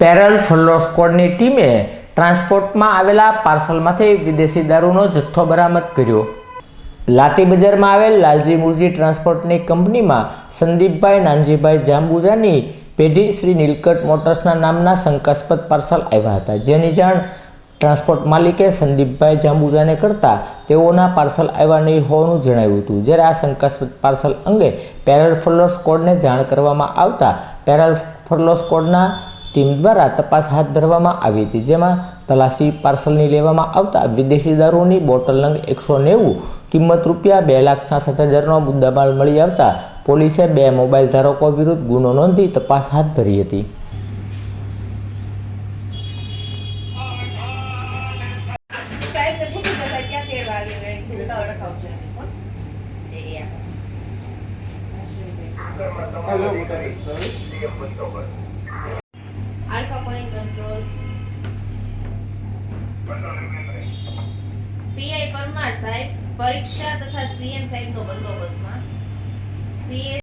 Parole furlough સ્કોડની ટીમે ટ્રાન્સપોર્ટમાં આવેલા પાર્સલમાંથી વિદેશી દારૂનો જથ્થો બરામદ કર્યો. લાતી બજારમાં આવેલ લાલજી મુરજી ટ્રાન્સપોર્ટની કંપનીમાં સંદીપભાઈ, નાનજીભાઈ જાંબુજાની પેઢી શ્રી નીલકંઠ મોટર્સના નામના શંકાસ્પદ પાર્સલ આવ્યા હતા. જેની જાણ ટ્રાન્સપોર્ટ માલિકે સંદીપભાઈ જાંબુજાને કરતા તેઓના પાર્સલ આવ્યા નહીં હોવાનું જણાવ્યું હતું. જ્યારે આ શંકાસ્પદ પાર્સલ અંગે પેરલ ફ્લો સ્કોડને જાણ કરવામાં આવતા પેરલ ફ્લો સ્કોડના ટીમ દ્વારા તપાસ હાથ ધરવામાં આવી હતી. જેમાં તલાશી પાર્સલની લેવામાં આવતા વિદેશી દારૂની બોટલ નંગ એકસો નેવું, કિંમત રૂપિયા બે લાખ છાસઠ હજારનો મુદ્દામાલ મળી આવતા પોલીસે બે મોબાઈલ ધારકો વિરુદ્ધ ગુનો નોંધી તપાસ હાથ ધરી હતી. સાહેબ પીઆઈ પરમાર સાહેબ પરીક્ષા તથા સીએમ સાહેબનો બંદોબસ્તમાં પીએ